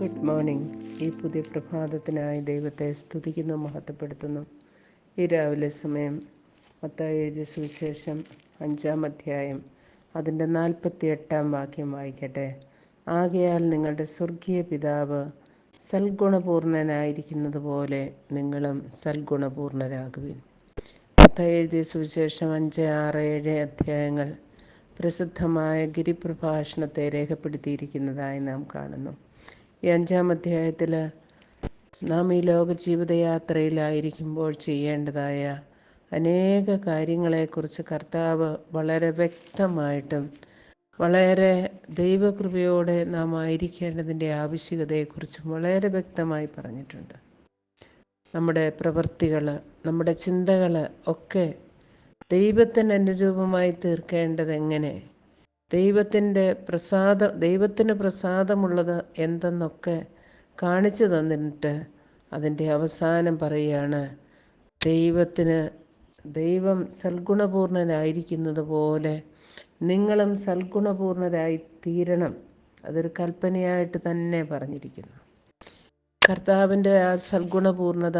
പുതിയ പ്രഭാതത്തിനായി ദൈവത്തെ സ്തുതിക്കുന്നു മഹത്വപ്പെടുത്തുന്നു. ഈ രാവിലെ സമയം മത്തായി എഴുതിയ സുവിശേഷം അഞ്ചാം അധ്യായം അതിന്റെ നാൽപ്പത്തി എട്ടാം വാക്യം വായിക്കട്ടെ. ആകയാൽ നിങ്ങളുടെ സ്വർഗീയ പിതാവ് സൽഗുണപൂർണനായിരിക്കുന്നത് പോലെ നിങ്ങളും സൽഗുണപൂർണരാകുവിൻ. മത്തായി എഴുതിയ സുവിശേഷം അഞ്ച് ആറ് ഏഴ് അധ്യായങ്ങൾ പ്രസിദ്ധമായ ഗിരിപ്രഭാഷണത്തെ രേഖപ്പെടുത്തിയിരിക്കുന്നതായി നാം കാണുന്നു. ഈ അഞ്ചാം അധ്യായത്തിൽ നാം ഈ ലോക ജീവിതയാത്രയിലായിരിക്കുമ്പോൾ ചെയ്യേണ്ടതായ അനേക കാര്യങ്ങളെക്കുറിച്ച് കർത്താവ് വളരെ വ്യക്തമായിട്ടും വളരെ ദൈവകൃപയോടെ നാം ആയിരിക്കേണ്ടതിന്റെ ആവശ്യകതയെക്കുറിച്ചും വളരെ വ്യക്തമായി പറഞ്ഞിട്ടുണ്ട്. നമ്മുടെ പ്രവൃത്തികൾ നമ്മുടെ ചിന്തകൾ ഒക്കെ ദൈവത്തിന് അനുരൂപമായി തീർക്കേണ്ടത് എങ്ങനെ ദൈവത്തിന്റെ പ്രസാദ ദൈവത്തിന് പ്രസാദമുള്ളത് എന്തെന്നൊക്കെ കാണിച്ചു തന്നിട്ട് അതിന്റെ അവസാനം പറയുകയാണ് ദൈവത്തിന് ദൈവം സൽഗുണപൂർണനായിരിക്കുന്നത് പോലെ നിങ്ങളും സൽഗുണപൂർണരായി തീരണം. അതൊരു കൽപ്പനയായിട്ട് തന്നെ പറഞ്ഞിരിക്കുന്നു. കർത്താവിന്റെ ആ സൽഗുണപൂർണത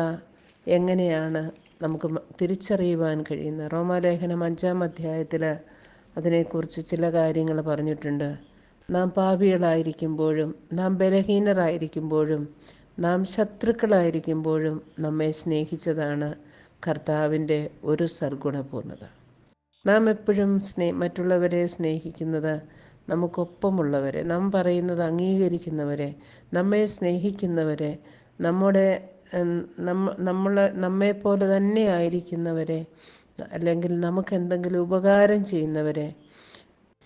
എങ്ങനെയാണ് നമുക്ക് തിരിച്ചറിയുവാൻ കഴിയുന്നത്? റോമാലേഖനം അഞ്ചാം അധ്യായത്തിൽ അതിനെക്കുറിച്ച് ചില കാര്യങ്ങൾ പറഞ്ഞിട്ടുണ്ട്. നാം പാപികളായിരിക്കുമ്പോഴും നാം ബലഹീനരായിരിക്കുമ്പോഴും നാം ശത്രുക്കളായിരിക്കുമ്പോഴും നമ്മെ സ്നേഹിച്ചതാണ് കർത്താവിന്റെ ഒരു സർഗുണപൂർണത. നാം എപ്പോഴും സ്നേ മറ്റുള്ളവരെ സ്നേഹിക്കുന്നത് നമുക്കൊപ്പമുള്ളവരെ നാം പറയുന്നത് അംഗീകരിക്കുന്നവരെ നമ്മെ സ്നേഹിക്കുന്നവരെ നമ്മുടെ നമ്മളെ നമ്മെപ്പോലെ തന്നെ ആയിരിക്കുന്നവരെ അല്ലെങ്കിൽ നമുക്ക് എന്തെങ്കിലും ഉപകാരം ചെയ്യുന്നവരെ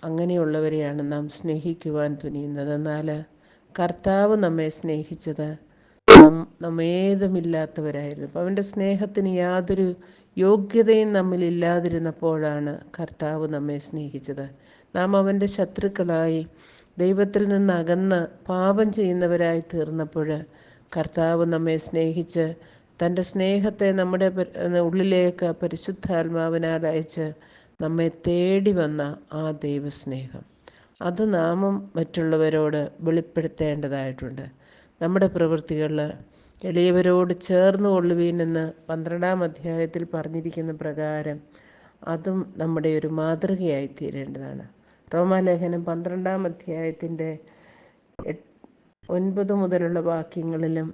അങ്ങനെയുള്ളവരെയാണ് നാം സ്നേഹിക്കുവാൻ തുനിയുന്നത്. എന്നാൽ കർത്താവ് നമ്മെ സ്നേഹിച്ചത് നമ്മേതുമില്ലാത്തവരായിരുന്നു. അപ്പം അവന്റെ സ്നേഹത്തിന് യാതൊരു യോഗ്യതയും നമ്മിലില്ലാതിരുന്നപ്പോഴാണ് കർത്താവ് നമ്മെ സ്നേഹിച്ചത്. നാം അവന്റെ ശത്രുക്കളായി ദൈവത്തിൽ നിന്ന് അകന്ന് പാപം ചെയ്യുന്നവരായി തീർന്നപ്പോൾ കർത്താവ് നമ്മെ സ്നേഹിച്ച് തന്റെ സ്നേഹത്തെ നമ്മുടെ ഉള്ളിലേക്ക് പരിശുദ്ധാത്മാവിനാൽ അയച്ച് നമ്മെ തേടി വന്ന ആ ദൈവസ്നേഹം. അത് നാമും മറ്റുള്ളവരോട് വെളിപ്പെടുത്തേണ്ടതായിട്ടുണ്ട്. നമ്മുടെ പ്രവൃത്തികളിൽ എളിയവരോട് ചേർന്ന് കൊള്ളുവീനെന്ന് പന്ത്രണ്ടാം അധ്യായത്തിൽ പറഞ്ഞിരിക്കുന്ന പ്രകാരം അതും നമ്മുടെ ഒരു മാതൃകയായി തീരേണ്ടതാണ്. റോമാലേഖനം പന്ത്രണ്ടാം അധ്യായത്തിന്റെ ഒൻപത് മുതലുള്ള വാക്യങ്ങളിലും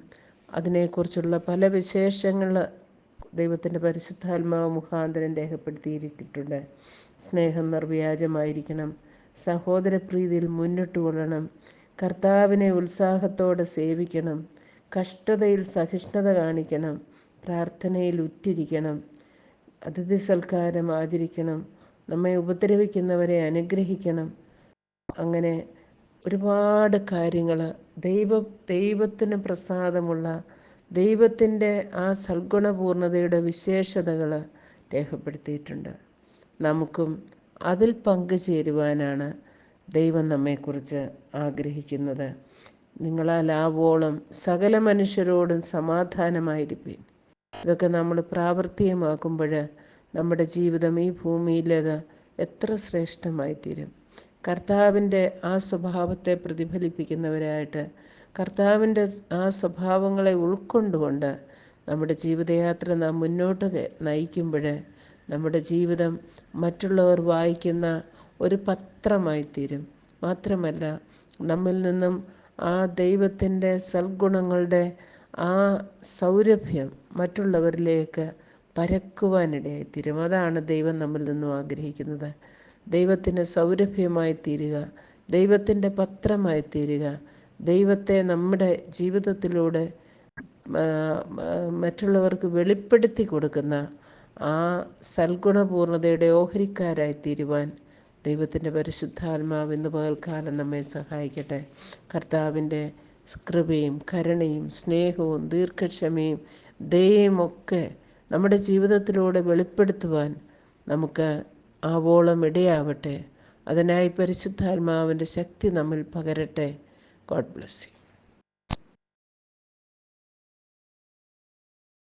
അതിനെക്കുറിച്ചുള്ള പല വിശേഷങ്ങൾ ദൈവത്തിന്റെ പരിശുദ്ധാത്മാവ് മുഖാന്തരം രേഖപ്പെടുത്തിയിരിക്കിട്ടുണ്ട് സ്നേഹം നിർവ്യാജമായിരിക്കണം. സഹോദരപ്രീതിയിൽ മുന്നിട്ട് കൊള്ളണം. കർത്താവിനെ ഉത്സാഹത്തോടെ സേവിക്കണം. കഷ്ടതയിൽ സഹിഷ്ണുത കാണിക്കണം. പ്രാർത്ഥനയിൽ ഉറ്റിരിക്കണം. അതിഥി സൽക്കാരം ആചരിക്കണം. നമ്മെ ഉപദ്രവിക്കുന്നവരെ അനുഗ്രഹിക്കണം. അങ്ങനെ ഒരുപാട് കാര്യങ്ങൾ ദൈവ ദൈവത്തിന് പ്രസാദമുള്ള ദൈവത്തിന്റെ ആ സൽഗുണപൂർണതയുടെ വിശേഷതകൾ രേഖപ്പെടുത്തിയിട്ടുണ്ട്. നമുക്കും അതിൽ പങ്കുചേരുവാനാണ് ദൈവം നമ്മെക്കുറിച്ച് ആഗ്രഹിക്കുന്നത്. നിങ്ങളാൽ ആവോളം സകല മനുഷ്യരോടും സമാധാനമായിരിക്കും ഇതൊക്കെ നമ്മൾ പ്രാവർത്തികമാക്കുമ്പോൾ നമ്മുടെ ജീവിതം ഈ ഭൂമിയിലേത് എത്ര ശ്രേഷ്ഠമായി തീരും കർത്താവിന്റെ ആ സ്വഭാവത്തെ പ്രതിഫലിപ്പിക്കുന്നവരായിട്ട് കർത്താവിന്റെ ആ സ്വഭാവങ്ങളെ ഉൾക്കൊണ്ടുകൊണ്ട് നമ്മുടെ ജീവിതയാത്ര നാം മുന്നോട്ട് നയിക്കുമ്പോൾ നമ്മുടെ ജീവിതം മറ്റുള്ളവർ വായിക്കുന്ന ഒരു പത്രമായി തീരും. മാത്രമല്ല നമ്മിൽ നിന്നും ആ ദൈവത്തിന്റെ സൽഗുണങ്ങളുടെ ആ സൗരഭ്യം മറ്റുള്ളവരിലേക്ക് പരക്കുവാനിടയായിത്തീരും. അതാണ് ദൈവം നമ്മിൽ നിന്നും ആഗ്രഹിക്കുന്നത്. ദൈവത്തിന്റെ സൗരഭ്യമായി തീരുക ദൈവത്തിന്റെ പത്രമായി തീരുക ദൈവത്തെ നമ്മുടെ ജീവിതത്തിലൂടെ മറ്റുള്ളവർക്ക് വെളിപ്പെടുത്തി കൊടുക്കുന്ന ആ സൽഗുണപൂർണതയുടെ ഓഹരിക്കാരായി തീരുവാൻ ദൈവത്തിന്റെ പരിശുദ്ധാത്മാവ് ഇന്ന് പകൽക്കാലം നമ്മെ സഹായിക്കട്ടെ. കർത്താവിന്റെ കൃപയും കരുണയും സ്നേഹവും ദീർഘക്ഷമയും ദയയും ഒക്കെ നമ്മുടെ ജീവിതത്തിലൂടെ വെളിപ്പെടുത്തുവാൻ നമുക്ക് ആവോളം ഇടയാവട്ടെ. അതിനായി പരിശുദ്ധാത്മാവിന്റെ ശക്തി നമ്മിൽ പകരട്ടെ. God bless you